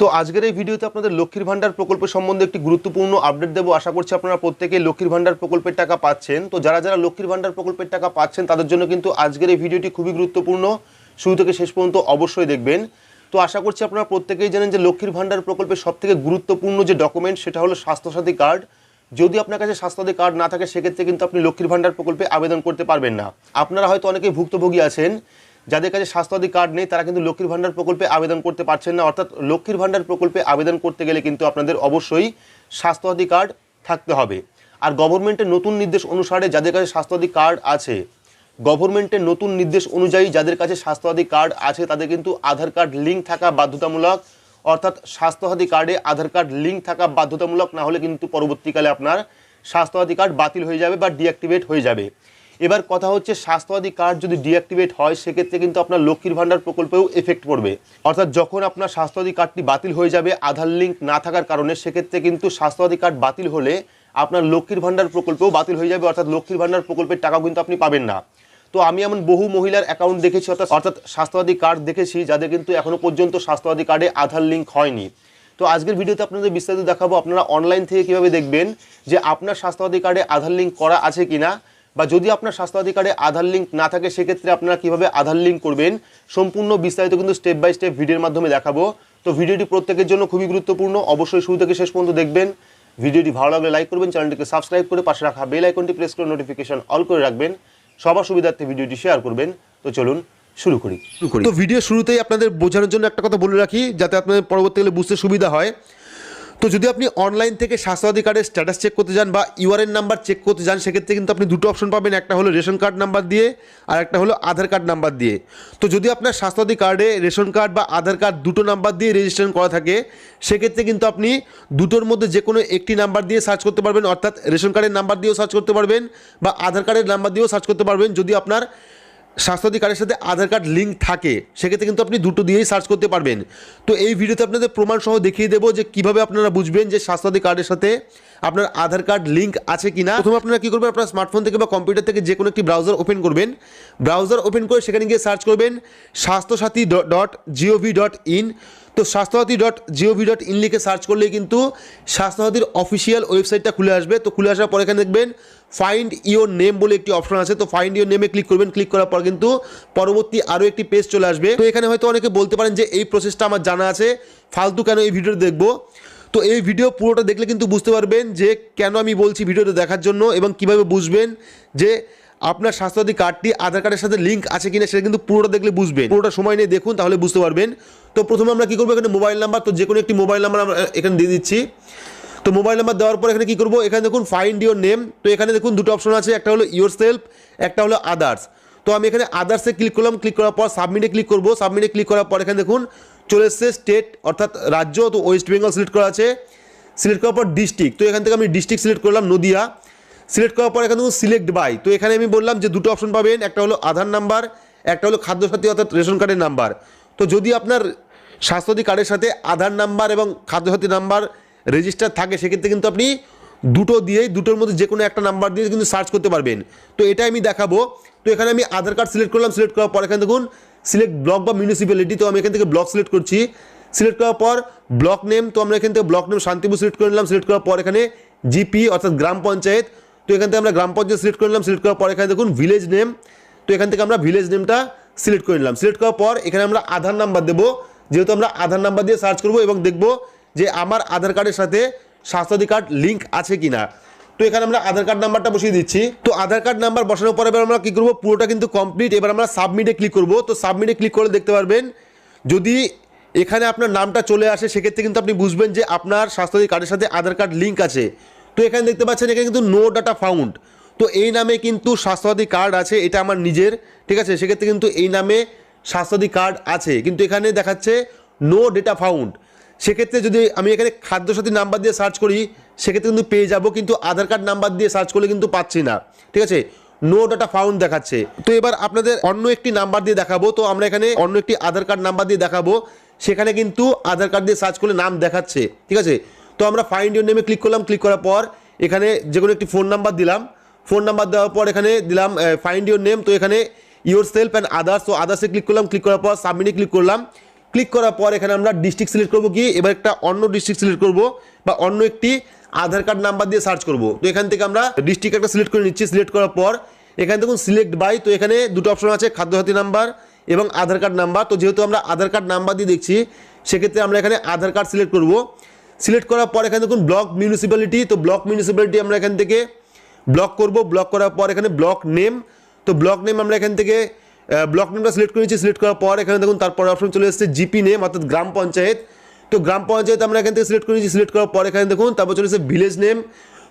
তো আজকের এই ভিডিওতে আপনাদের লক্ষ্মীর ভান্ডার প্রকল্প সম্বন্ধে একটি গুরুত্বপূর্ণ আপডেট দেবো। আশা করছি আপনারা প্রত্যেকেই লক্ষ্মীর ভান্ডার প্রকল্পের টাকা পাচ্ছেন। তো যারা যারা লক্ষ্মীর ভান্ডার প্রকল্পের টাকা পাচ্ছেন, তাদের জন্য কিন্তু আজকের এই ভিডিওটি খুবই গুরুত্বপূর্ণ। শুরু থেকে শেষ পর্যন্ত অবশ্যই দেখবেন। তো আশা করছি আপনারা প্রত্যেকেই জানেন যে লক্ষ্মীর ভান্ডার প্রকল্পের সব থেকে গুরুত্বপূর্ণ যে ডকুমেন্ট সেটা হলো স্বাস্থ্যসাথী কার্ড। যদি আপনার কাছে স্বাস্থ্যসাথী কার্ড না থাকে, সেক্ষেত্রে কিন্তু আপনি লক্ষ্মীর ভান্ডার প্রকল্পে আবেদন করতে পারবেন না। আপনারা হয়তো অনেকেই ভুক্তভোগী আছেন। যাদের কাছে স্বাস্থ্যসাথী কার্ড নেই, তারা কিন্তু লক্ষ্মীর ভান্ডার প্রকল্পে আবেদন করতে পারছেন না। অর্থাৎ লক্ষ্মীর ভান্ডার প্রকল্পে আবেদন করতে গেলে কিন্তু আপনাদের অবশ্যই স্বাস্থ্যসাথী কার্ড থাকতে হবে। আর গভর্নমেন্টের নতুন নির্দেশ অনুসারে যাদের কাছে স্বাস্থ্যসাথী কার্ড আছে, গভর্নমেন্টের নতুন নির্দেশ অনুযায়ী যাদের কাছে স্বাস্থ্যসাথী কার্ড আছে, তাদের কিন্তু আধার কার্ড লিঙ্ক থাকা বাধ্যতামূলক, অর্থাৎ স্বাস্থ্যসাথী কার্ডে আধার কার্ড লিঙ্ক থাকা বাধ্যতামূলক না হলে কিন্তু পরবর্তীকালে আপনার স্বাস্থ্যসাথী কার্ড বাতিল হয়ে যাবে বা ডিঅ্যাক্টিভেট হয়ে যাবে। এবার কথা হচ্ছে স্বাস্থ্যসাথী কার্ড যদি ডিঅ্যাক্টিভেট হয়, সেক্ষেত্রে কিন্তু আপনার লক্ষ্মীর ভান্ডার প্রকল্পেও এফেক্ট পড়বে। অর্থাৎ যখন আপনার স্বাস্থ্যসাথী কার্ডটি বাতিল হয়ে যাবে, আধার লিঙ্ক না থাকার কারণে, সেক্ষেত্রে কিন্তু স্বাস্থ্যসাথী কার্ড বাতিল হলে আপনার লক্ষ্মীর ভান্ডার প্রকল্পও বাতিল হয়ে যাবে, অর্থাৎ লক্ষ্মীর ভান্ডার প্রকল্পের টাকাও কিন্তু আপনি পাবেন না। তো আমি এমন বহু মহিলার অ্যাকাউন্ট দেখেছি, অর্থাৎ অর্থাৎ স্বাস্থ্যসাথী কার্ড দেখেছি, যাদের কিন্তু এখনও পর্যন্ত স্বাস্থ্যসাথী কার্ডে আধার লিঙ্ক হয়নি। তো আজকের ভিডিওতে আপনাদের বিস্তারিত দেখাবো, আপনারা অনলাইন থেকে কীভাবে দেখবেন যে আপনার স্বাস্থ্যসাথী কার্ডে আধার লিঙ্ক করা আছে কিনা। বা যদি আপনার স্বাস্থ্য অধিকারে আধার লিঙ্ক না থাকে সেক্ষেত্রে আপনারা কীভাবে আধার লিঙ্ক করবেন সম্পূর্ণ বিস্তারিত কিন্তু স্টেপ বাই স্টেপ ভিডিওর মাধ্যমে দেখাবো। তো ভিডিওটি প্রত্যেকের জন্য খুবই গুরুত্বপূর্ণ। অবশ্যই শুরু থেকে শেষ পর্যন্ত দেখবেন। ভিডিওটি ভালো লাগলে লাইক করবেন চ্যানেলটিকে সাবস্ক্রাইব করে পাশে রাখা বেল আইকনটি প্রেস করে নোটিফিকেশন অল করে রাখবেন। সবার সুবিধার্থে ভিডিওটি শেয়ার করবেন। তো চলুন শুরু করি। তো ভিডিও শুরুতেই আপনাদের বোঝানোর জন্য একটা কথা বলে রাখি যাতে আপনাদের পরবর্তীকালে বুঝতে সুবিধা হয়। তো যদি আপনি অনলাইন থেকে স্বাস্থ্যসাথী কার্ডের স্ট্যাটাস চেক করতে যান বা ইউআরএন নাম্বার চেক করতে যান, সেক্ষেত্রে কিন্তু আপনি দুটো অপশন পাবেন। একটা হলো রেশন কার্ড নাম্বার দিয়ে আর একটা হলো আধার কার্ড নাম্বার দিয়ে। তো যদি আপনার স্বাস্থ্যসাথী কার্ডে রেশন কার্ড বা আধার কার্ড দুটো নাম্বার দিয়ে রেজিস্ট্রেশন করা থাকে, সেক্ষেত্রে কিন্তু আপনি দুটোর মধ্যে যে কোনো একটি নাম্বার দিয়ে সার্চ করতে পারবেন। অর্থাৎ রেশন কার্ডের নাম্বার দিয়েও সার্চ করতে পারবেন বা আধার কার্ডের নাম্বার দিয়েও সার্চ করতে পারবেন। যদি আপনার স্বাস্থ্যসাথী কার্ডের সাথে আধার কার্ড লিঙ্ক থাকে, সেক্ষেত্রে কিন্তু আপনি দুটো দিয়েই সার্চ করতে পারবেন। তো এই ভিডিওতে আপনাদের প্রমাণ সহ দেখিয়ে দেবো যে কীভাবে আপনারা বুঝবেন যে স্বাস্থ্যসাথী কার্ডের সাথে আপনার আধার কার্ড লিঙ্ক আছে কি না প্রথমে আপনারা কী করবেন, আপনার স্মার্টফোন থেকে বা কম্পিউটার থেকে যে কোনো একটি ব্রাউজার ওপেন করবেন। ব্রাউজার ওপেন করে সেখানে গিয়ে সার্চ করবেন Swasthyasathi dot G O V dot in. তো Swasthyasathi dot G O V dot in লিখে সার্চ করলেই কিন্তু স্বাস্থ্যসাথীর অফিসিয়াল ওয়েবসাইটটা খুলে আসবে। তো খুলে আসার পর এখানে দেখবেন ফাইন্ড ইওর নেম বলে একটি অপশন আছে, তো ফাইন্ড ইওর নেমে ক্লিক করবেন ক্লিক করার পর কিন্তু পরবর্তী আরও একটি পেজ চলে আসবে। তো এখানে হয়তো অনেকে বলতে পারেন যে এই প্রসেসটা আমার জানা আছে, ফালতু কেন এই ভিডিওটা দেখব? তো এই ভিডিও পুরোটা দেখলে কিন্তু বুঝতে পারবেন যে কেন আমি বলছি ভিডিওটা দেখার জন্য এবং কীভাবে বুঝবেন যে আপনার স্বাস্থ্যসাথী কার্ডটি আধার কার্ডের সাথে লিঙ্ক আছে কিনা সেটা কিন্তু পুরোটা দেখলে বুঝবেন। পুরোটা সময় নিয়ে দেখুন, তাহলে বুঝতে পারবেন। তো প্রথমে আমরা কী করব এখানে মোবাইল নাম্বার তো যে কোনো একটি মোবাইল নাম্বার আমরা এখানে দিয়ে দিচ্ছি। তো মোবাইল নাম্বার দেওয়ার পর এখানে কী করব? এখানে দেখুন ফাইন্ড ইওর নেম তো এখানে দেখুন, দুটো অপশন আছে, একটা হলো ইওর সেলফ একটা হলো আদার্স তো আমি এখানে আদার্সে ক্লিক করলাম ক্লিক করার পর সাবমিটে ক্লিক করব। সাবমিটে ক্লিক করার পর এখানে দেখুন, চলে এসছে স্টেট অর্থাৎ রাজ্য, তো ওয়েস্ট বেঙ্গল সিলেক্ট করা আছে। সিলেক্ট করার পর ডিস্ট্রিক্ট তো এখান থেকে আমি ডিস্ট্রিক্ট সিলেক্ট করলাম, নদিয়া। সিলেক্ট করার পর এখানে দেখুন সিলেক্ট বাই তো এখানে আমি বললাম যে দুটো অপশন পাবেন, একটা হলো আধার নাম্বার একটা হলো খাদ্যসাথী, অর্থাৎ রেশন কার্ডের নাম্বার তো যদি আপনার স্বাস্থ্যসাথী কার্ডের সাথে আধার নাম্বার এবং খাদ্যসাথী নাম্বার রেজিস্টার থাকে, সেক্ষেত্রে কিন্তু আপনি দুটো দিয়েই, দুটোর মধ্যে যে কোনো একটা নাম্বার দিয়ে কিন্তু সার্চ করতে পারবেন। তো এটা আমি দেখাবো। তো এখানে আমি আধার কার্ড সিলেক্ট করলাম সিলেক্ট করার পর এখানে দেখুন সিলেক্ট ব্লক বা মিউনিসিপ্যালিটি তো আমি এখান থেকে ব্লক সিলেক্ট করছি। সিলেক্ট করার পর ব্লক নেম তো আমরা এখান থেকে ব্লক নেম শান্তিপুর সিলেক্ট করে নিলাম। সিলেক্ট করার পর এখানে জিপি অর্থাৎ গ্রাম পঞ্চায়েত। তো এখান থেকে আমরা গ্রাম পঞ্চায়েত সিলেক্ট করে নিলাম। সিলেক্ট করার পর এখানে দেখুন ভিলেজ নেম তো এখান থেকে আমরা ভিলেজ নেমটা সিলেক্ট করে নিলাম। সিলেক্ট করার পর এখানে আমরা আধার নাম্বার দেবো। যেহেতু আমরা আধার নাম্বার দিয়ে সার্চ করব এবং দেখব যে আমার আধার কার্ডের সাথে স্বাস্থ্যসাথী কার্ড লিঙ্ক আছে কিনা। তো এখানে আমরা আধার কার্ড নাম্বারটা বসিয়ে দিচ্ছি। তো আধার কার্ড নাম্বার বসানোর পরে এবার আমরা কী করব? পুরোটা কিন্তু কমপ্লিট এবার আমরা সাবমিটে ক্লিক করব। তো সাবমিটে ক্লিক করলে দেখতে পারবেন, যদি এখানে আপনার নামটা চলে আসে, সেক্ষেত্রে কিন্তু আপনি বুঝবেন যে আপনার স্বাস্থ্যসাথী কার্ডের সাথে আধার কার্ড লিঙ্ক আছে। তো এখানে দেখতে পাচ্ছেন, এখানে কিন্তু নো ডাটা ফাউন্ড তো এই নামে কিন্তু স্বাস্থ্যসাথী কার্ড আছে, এটা আমার নিজের, ঠিক আছে? সেক্ষেত্রে কিন্তু এই নামে স্বাস্থ্যসাথী কার্ড আছে। কিন্তু এখানে দেখাচ্ছে নো ডেটা ফাউন্ড সেক্ষেত্রে যদি আমি এখানে খাদ্য খাদ্যসাথী নাম্বার দিয়ে সার্চ করি, সেক্ষেত্রে কিন্তু পেয়ে যাব, কিন্তু আধার কার্ড নাম্বার দিয়ে সার্চ করলে কিন্তু পাচ্ছি না। ঠিক আছে? নো ডাটা ফাউন্ড দেখাচ্ছে। তো এবার আপনাদের অন্য একটি নাম্বার দিয়ে দেখাবো। তো আমরা এখানে অন্য একটি আধার কার্ড নাম্বার দিয়ে দেখাবো। সেখানে কিন্তু আধার কার্ড দিয়ে সার্চ করলে নাম দেখাচ্ছে। ঠিক আছে? তো আমরা ফাইন্ড ইউর নেমে ক্লিক করলাম। ক্লিক করার পর এখানে যে কোনো একটি ফোন নাম্বার দিলাম। ফোন নাম্বার দেওয়ার পর এখানে দিলাম ফাইন্ড ইউর নেম তো এখানে ইউর সেলফ অ্যান্ড আদার্স তো আদার্সে ক্লিক করলাম। ক্লিক করার পর সাবমিটে ক্লিক করলাম। ক্লিক করার পর এখানে আমরা ডিস্ট্রিক্ট সিলেক্ট করব কি? এবার একটা অন্য ডিস্ট্রিক্ট সিলেক্ট করব বা অন্য একটি আধার কার্ড নাম্বার দিয়ে সার্চ করব। তো এখান থেকে আমরা ডিস্ট্রিক্ট একটা সিলেক্ট করে নিচ্ছি। সিলেক্ট করার পর এখানে দেখুন সিলেক্ট বাই তো এখানে দুটো অপশন আছে খাদ্যসাথী নাম্বার এবং আধার কার্ড নাম্বার তো যেহেতু আমরা আধার কার্ড নাম্বার দিয়ে দেখছি, সেক্ষেত্রে আমরা এখানে আধার কার্ড সিলেক্ট করব। সিলেক্ট করার পর এখানে দেখুন ব্লক মিউনিসিপ্যালিটি তো ব্লক মিউনিসিপ্যালিটি আমরা এখান থেকে ব্লক করব। ব্লক করার পর এখানে ব্লক নেম তো ব্লক নেম আমরা এখান থেকে ব্লক নেমটা সিলেক্ট করেছি সিলেক্ট করার পর এখানে দেখুন তারপর অপশন চলে এসেছে জিপি নেম অর্থাৎ গ্রাম পঞ্চায়েত। তো গ্রাম পঞ্চায়েত আমরা এখান থেকে সিলেক্ট করেছি সিলেক্ট করার পর এখানে দেখুন তারপর চলে এসেছে ভিলেজ নেম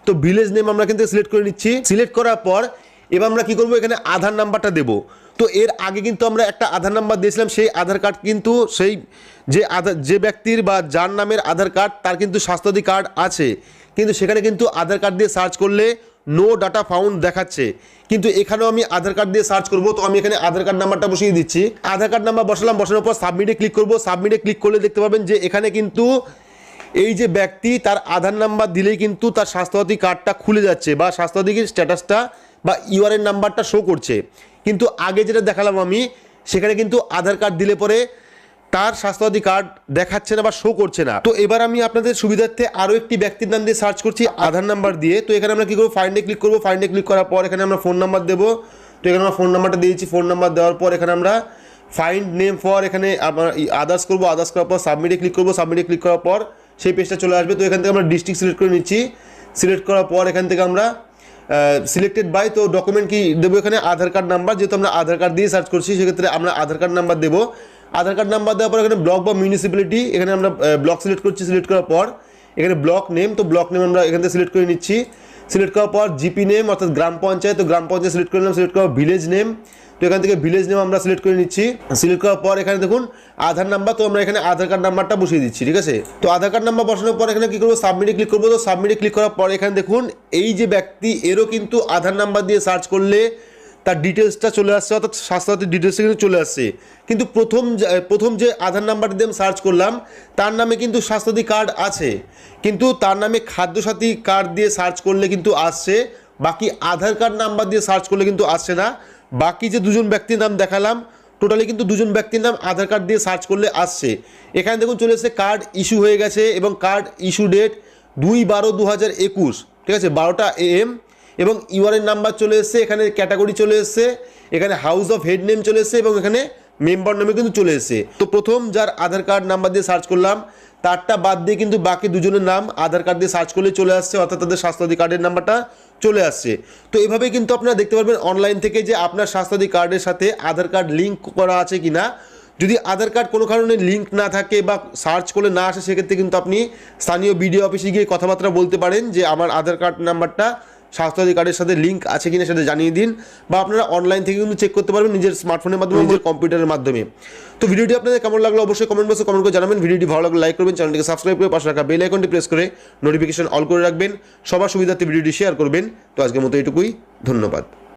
তো ভিলেজ নেম আমরা এখান থেকে সিলেক্ট করে নিচ্ছি। সিলেক্ট করার পর এবার আমরা কি করব? এখানে আধার নাম্বারটা দেবো। তো এর আগে কিন্তু আমরা একটা আধার নাম্বার দিয়েছিলাম, সেই আধার কার্ড কিন্তু সেই যে আধার, যে ব্যক্তির বা যার নামের আধার কার্ড তার কিন্তু স্বাস্থ্যসাথী কার্ড আছে। কিন্তু সেখানে কিন্তু আধার কার্ড দিয়ে সার্চ করলে নো ডাটা ফাউন্ড দেখাচ্ছে। কিন্তু এখানেও আমি আধার কার্ড দিয়ে সার্চ করব, তো আমি এখানে আধার কার্ড নাম্বারটা বসিয়ে দিচ্ছি। আধার কার্ড নাম্বার বসালাম, বসানোর পর সাবমিটে ক্লিক করব। সাবমিটে ক্লিক করলে দেখতে পাবেন যে এখানে কিন্তু এই যে ব্যক্তি, তার আধার নাম্বার দিলেই কিন্তু তার স্বাস্থ্যসাথী কার্ডটা খুলে যাচ্ছে বা স্বাস্থ্যসাথীর স্ট্যাটাসটা বা ইউআরএন নাম্বারটা শো করছে। কিন্তু আগে যেটা দেখালাম আমি, সেখানে কিন্তু আধার কার্ড দিলে পরে তার স্বাস্থ্যসাথী কার্ড দেখাচ্ছে না বা শো করছে না। তো এবার আমি আপনাদের সুবিধার্থে আরও একটি ব্যক্তির নাম দিয়ে সার্চ করছি, আধার নাম্বার দিয়ে। তো এখানে আমরা কী করব? ফাইন্ডে ক্লিক করব। ফাইন্ডে ক্লিক করার পর এখানে আমরা ফোন নাম্বার দেবো। তো এখানে আমরা ফোন নাম্বারটা দিয়েছি। ফোন নাম্বার দেওয়ার পর এখানে আমরা ফাইন্ড নেম ফর এখানে আদার্স করব। আদার্স করার পর সাবমিটে ক্লিক করব। সাবমিটে ক্লিক করার পর সেই পেজটা চলে আসবে। তো এখান থেকে আমরা ডিস্ট্রিক্ট সিলেক্ট করে নিচ্ছি। সিলেক্ট করার পর এখান থেকে আমরা সিলেক্টেড বাই তো ডকুমেন্ট কি দেবো এখানে? আধার কার্ড নাম্বার যেহেতু আমরা আধার কার্ড দিয়ে সার্চ করছি, সেক্ষেত্রে আমরা আধার কার্ড নাম্বার দেবো। আধার কার্ড নাম্বার দেওয়ার পর এখানে ব্লক বা মিউনিসিপ্যালিটি এখানে আমরা ব্লক সিলেক্ট করছি সিলেক্ট করার পর এখানে ব্লক নেম তো ব্লক নেম আমরা এখান থেকে সিলেক্ট করে নিচ্ছি। সিলেক্ট করার পর জিপি নেম অর্থাৎ গ্রাম পঞ্চায়েত, তো গ্রাম পঞ্চায়েত সিলেক্ট করে নিলাম সিলেক্ট করার ভিলেজ নেম তো এখান থেকে ভিলেজ নেম আমরা সিলেক্ট করে নিচ্ছি। সিলেক্ট করার পর এখানে দেখুন, আধার নাম্বার, তো আমরা এখানে আধার কার্ড নাম্বারটা বসিয়ে দিচ্ছি, ঠিক আছে? তো আধার কার্ড নাম্বার বসানোর পর এখানে কী করব? সাবমিটে ক্লিক করব। তো সাবমিটে ক্লিক করার পর এখানে দেখুন, এই যে ব্যক্তি, এরও কিন্তু আধার নাম্বার দিয়ে সার্চ করলে তার ডিটেলসটা চলে আসছে, অর্থাৎ স্বাস্থ্যসাথী ডিটেলসটা কিন্তু চলে আসছে। কিন্তু প্রথম প্রথম যে আধার নাম্বার দিয়ে আমি সার্চ করলাম, তার নামে কিন্তু স্বাস্থ্যসাথী কার্ড আছে। কিন্তু তার নামে খাদ্যসাথী কার্ড দিয়ে সার্চ করলে কিন্তু আসছে, বাকি আধার কার্ড নাম্বার দিয়ে সার্চ করলে কিন্তু আসছে না। বাকি যে দুজন ব্যক্তির নাম দেখালাম টোটালি কিন্তু দুজন ব্যক্তির নাম আধার কার্ড দিয়ে সার্চ করলে আসছে। এখানে দেখুন চলে এসেছে কার্ড ইস্যু হয়ে গেছে এবং কার্ড ইস্যু ডেট দুই বারো দু হাজার একুশ, ঠিক আছে? বারোটা এএম এবং ইউআরএন নাম্বার চলে এসছে, এখানে ক্যাটাগরি চলে এসছে, এখানে হাউস অফ হেড নেম চলে এসছে এবং এখানে মেম্বার নামে কিন্তু চলে এসছে। তো প্রথম যার আধার কার্ড নাম্বার দিয়ে সার্চ করলাম, তারটা বাদ দিয়ে কিন্তু বাকি দুজনের নাম আধার কার্ড দিয়ে সার্চ করলে চলে আসছে, অর্থাৎ তাদের স্বাস্থ্যসাথী কার্ডের নাম্বারটা চলে আসছে। তো এভাবে কিন্তু আপনারা দেখতে পারবেন অনলাইন থেকে যে আপনার স্বাস্থ্যসাথী কার্ডের সাথে আধার কার্ড লিঙ্ক করা আছে কিনা। যদি আধার কার্ড কোনো কারণে লিঙ্ক না থাকে বা সার্চ করলে না আসে, সেক্ষেত্রে কিন্তু আপনি স্থানীয় বিডিও অফিসে গিয়ে কথাবার্তা বলতে পারেন যে আমার আধার কার্ড নাম্বারটা স্বাস্থ্যসাথী কার্ডের সাথে লিঙ্ক আছে কিনা সেটা জানিয়ে দিন বা আপনারা অনলাইন থেকে কিন্তু চেক করতে পারবেন নিজের স্মার্টফোনের মাধ্যমে নিজের কম্পিউটারের মাধ্যমে। তো ভিডিওটি আপনাদের কেমন লাগল অবশ্যই কমেন্ট বক্সে কমেন্ট করে জানাবেন। ভিডিওটি ভালো লাগলে লাইক করবেন চ্যানেলটিকে সাবস্ক্রাইব করে পাশে রাখা বেল আইকনটি প্রেস করে নোটিফিকেশন অল করে রাখবেন। সবার সুবিধার্থে ভিডিওটি শেয়ার করবেন। তো আজকের মতো এটুকুই ধন্যবাদ।